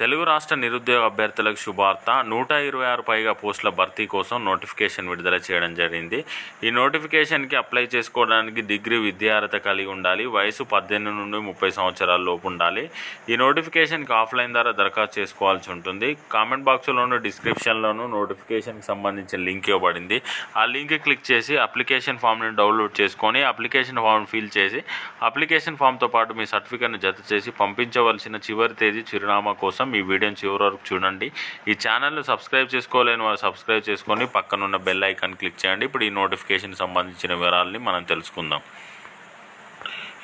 తెలుగు రాష్ట్ర నిరుద్యోగ అభ్యర్థులకు శుభార్త. నూట ఇరవై ఆరు పైగా పోస్టుల భర్తీ కోసం నోటిఫికేషన్ విడుదల చేయడం జరిగింది. ఈ నోటిఫికేషన్కి అప్లై చేసుకోవడానికి డిగ్రీ విద్యార్హత కలిగి ఉండాలి. వయసు పద్దెనిమిది నుండి ముప్పై సంవత్సరాల లోపు ఉండాలి. ఈ నోటిఫికేషన్కి ఆఫ్లైన్ ద్వారా దరఖాస్తు చేసుకోవాల్సి ఉంటుంది. కామెంట్ బాక్స్లోను డిస్క్రిప్షన్లోను నోటిఫికేషన్కి సంబంధించిన లింక్ ఇవ్వబడింది. ఆ లింక్ క్లిక్ చేసి అప్లికేషన్ ఫామ్ని డౌన్లోడ్ చేసుకొని అప్లికేషన్ ఫామ్ ఫిల్ చేసి అప్లికేషన్ ఫామ్తో పాటు మీ సర్టిఫికేట్ను జత చేసి పంపించవలసిన చివరి తేదీ చిరునామా కోసం ఈ వీడియోని చివరి వరకు చూడండి. ఈ ఛానల్ను సబ్స్క్రైబ్ చేసుకోలేని వారు సబ్స్క్రైబ్ చేసుకొని పక్కనున్న బెల్ ఐకాన్ క్లిక్ చేయండి. ఇప్పుడు ఈ నోటిఫికేషన్ సంబంధించిన వివరాలని మనం తెలుసుకుందాం.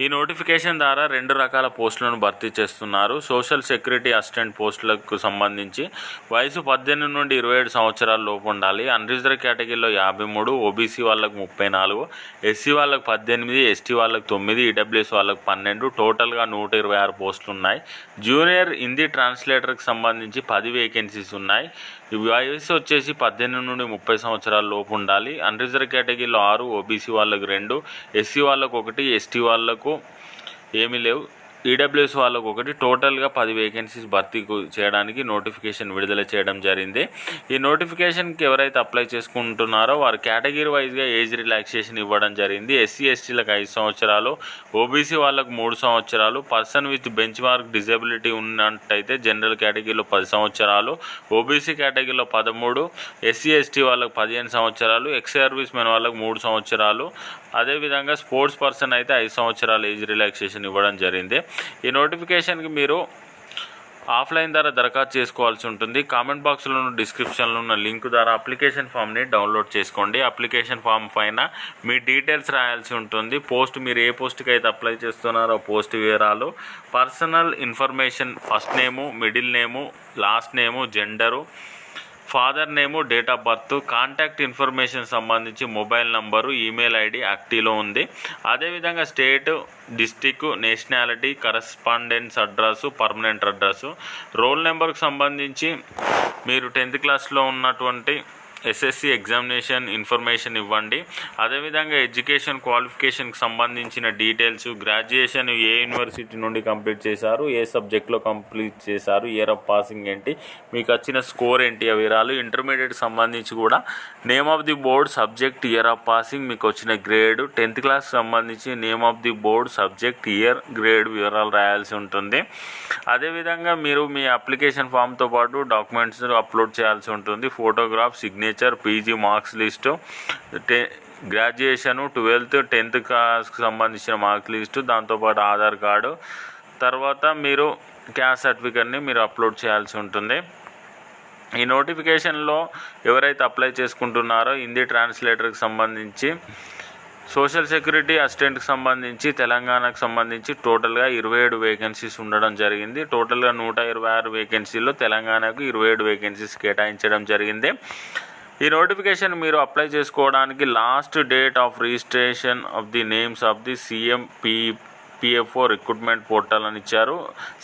ఈ నోటిఫికేషన్ ద్వారా రెండు రకాల పోస్టులను భర్తీ చేస్తున్నారు. సోషల్ సెక్యూరిటీ అసిస్టెంట్ పోస్టులకు సంబంధించి వయసు పద్దెనిమిది నుండి ఇరవై ఏడు సంవత్సరాల లోపు ఉండాలి. అన్రిజర్వ్ కేటగిరీలో యాభై మూడు ఓబీసీ వాళ్ళకు ముప్పై నాలుగు ఎస్సీ వాళ్ళకు పద్దెనిమిది ఎస్టీ వాళ్ళకు తొమ్మిది ఈడబ్ల్యూఎస్ వాళ్ళకు పన్నెండు టోటల్గా నూట ఇరవై ఆరు పోస్టులు ఉన్నాయి జూనియర్ హిందీ ట్రాన్స్లేటర్కి సంబంధించి పది వేకెన్సీస్ ఉన్నాయి. వయసు వచ్చేసి పద్దెనిమిది నుండి ముప్పై సంవత్సరాల లోపు ఉండాలి. అన్రిజర్వ్ కేటగిరీలో ఆరు ఓబీసీ వాళ్ళకు రెండు ఎస్సీ వాళ్ళకు ఒకటి ఎస్టీ వాళ్ళకు ఏమీ లేవు. ఈడబ్ల్యూఎస్ వాళ్ళకు ఒకటి. టోటల్గా పది వేకెన్సీస్ భర్తీ చేయడానికి నోటిఫికేషన్ విడుదల చేయడం జరిగింది. ఈ నోటిఫికేషన్కి ఎవరైతే అప్లై చేసుకుంటున్నారో వారు కేటగిరీ వైజ్గా ఏజ్ రిలాక్సేషన్ ఇవ్వడం జరిగింది. ఎస్సీ ఎస్టీలకు ఐదు సంవత్సరాలు ఓబీసీ వాళ్ళకు మూడు సంవత్సరాలు పర్సన్ విత్ బెంచ్ మార్క్ డిజబిలిటీ ఉన్నట్టయితే జనరల్ కేటగిరీలో పది సంవత్సరాలు ఓబీసీ కేటగిరీలో పదమూడు ఎస్సీ ఎస్టీ వాళ్ళకు పదిహేను సంవత్సరాలు ఎక్స్ సర్వీస్ మెన్ వాళ్ళకు మూడు సంవత్సరాలు. అదేవిధంగా స్పోర్ట్స్ పర్సన్ అయితే ఐదు సంవత్సరాలు ఏజ్ రిలాక్సేషన్ ఇవ్వడం జరిగింది. ఈ నోటిఫికేషన్కి మీరు ఆఫ్లైన్ ద్వారా దరఖాస్తు చేసుకోవాల్సి ఉంటుంది. కామెంట్ బాక్స్లో డిస్క్రిప్షన్లో ఉన్న లింక్ ద్వారా అప్లికేషన్ ఫామ్ని డౌన్లోడ్ చేసుకోండి. అప్లికేషన్ ఫామ్ పైన మీ డీటెయిల్స్ రాయాల్సి ఉంటుంది. పోస్ట్ మీరు ఏ పోస్ట్కి అయితే అప్లై చేస్తున్నారో పోస్ట్ వివరాలు personal information first name middle name last name gender father name date of birth contact information సంబంధించి మొబైల్ నంబరు ఈమెయిల్ ఐడి యాక్టివ్లో ఉంది. అదేవిధంగా state district nationality correspondence address permanent address roll నెంబర్కి సంబంధించి మీరు టెన్త్ క్లాస్లో ఉన్నటువంటి ఎస్ఎస్సి ఎగ్జామినేషన్ ఇన్ఫర్మేషన్ ఇవ్వండి. అదేవిధంగా ఎడ్యుకేషన్ క్వాలిఫికేషన్కి సంబంధించిన డీటెయిల్స్ గ్రాడ్యుయేషన్ ఏ యూనివర్సిటీ నుండి కంప్లీట్ చేశారు ఏ సబ్జెక్ట్లో కంప్లీట్ చేశారు ఇయర్ ఆఫ్ పాసింగ్ ఏంటి మీకు వచ్చిన స్కోర్ ఏంటి ఆ వివరాలు ఇంటర్మీడియట్ సంబంధించి కూడా name of the board subject year of passing మీకు వచ్చిన గ్రేడ్ టెన్త్ క్లాస్ సంబంధించి name of the board subject year grade వివరాలు రాయాల్సి ఉంటుంది. అదేవిధంగా మీరు మీ అప్లికేషన్ ఫామ్తో పాటు డాక్యుమెంట్స్ అప్లోడ్ చేయాల్సి ఉంటుంది. Photograph signature PG marks list టే గ్రాడ్యుయేషన్ ట్వెల్త్ టెన్త్ క్లాస్కి సంబంధించిన మార్క్ లిస్టు దాంతోపాటు ఆధార్ కార్డు. తర్వాత మీరు క్యాస్ట్ సర్టిఫికేట్ని మీరు అప్లోడ్ చేయాల్సి ఉంటుంది. ఈ నోటిఫికేషన్లో ఎవరైతే అప్లై చేసుకుంటున్నారో హిందీ ట్రాన్స్లేటర్కి సంబంధించి సోషల్ సెక్యూరిటీ అసిస్టెంట్కి సంబంధించి తెలంగాణకు సంబంధించి టోటల్గా ఇరవై ఏడు వేకెన్సీస్ ఉండడం జరిగింది. టోటల్గా నూట ఇరవై ఆరు వేకెన్సీలో తెలంగాణకు ఇరవై ఏడు వేకెన్సీస్ కేటాయించడం జరిగింది. ఈ నోటిఫికేషన్ మీరు అప్లై చేసుకోవడానికి last date of registration of the names of the CM P PFO recruitment portal అని ఇచ్చారు.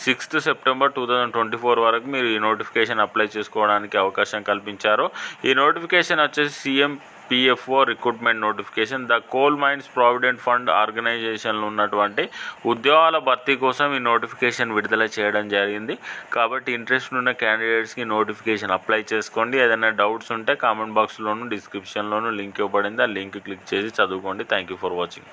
Sixth September two thousand twenty four వరకు మీరు ఈ నోటిఫికేషన్ అప్లై చేసుకోవడానికి అవకాశం కల్పించారు. ఈ నోటిఫికేషన్ వచ్చేసి CM PFO recruitment notification the coal mines provident fund ఆర్గనైజేషన్లో ఉన్నటువంటి ఉద్యోగాల భర్తీ కోసం ఈ నోటిఫికేషన్ విడుదల చేయడం జరిగింది. కాబట్టి ఇంట్రెస్ట్ ఉన్న క్యాండిడేట్స్కి నోటిఫికేషన్ అప్లై చేసుకోండి. ఏదైనా డౌట్స్ ఉంటే కామెంట్ బాక్స్లోను డిస్క్రిప్షన్లోను లింక్ ఇవ్వబడింది. ఆ లింక్ క్లిక్ చేసి చదువుకోండి. Thank you for watching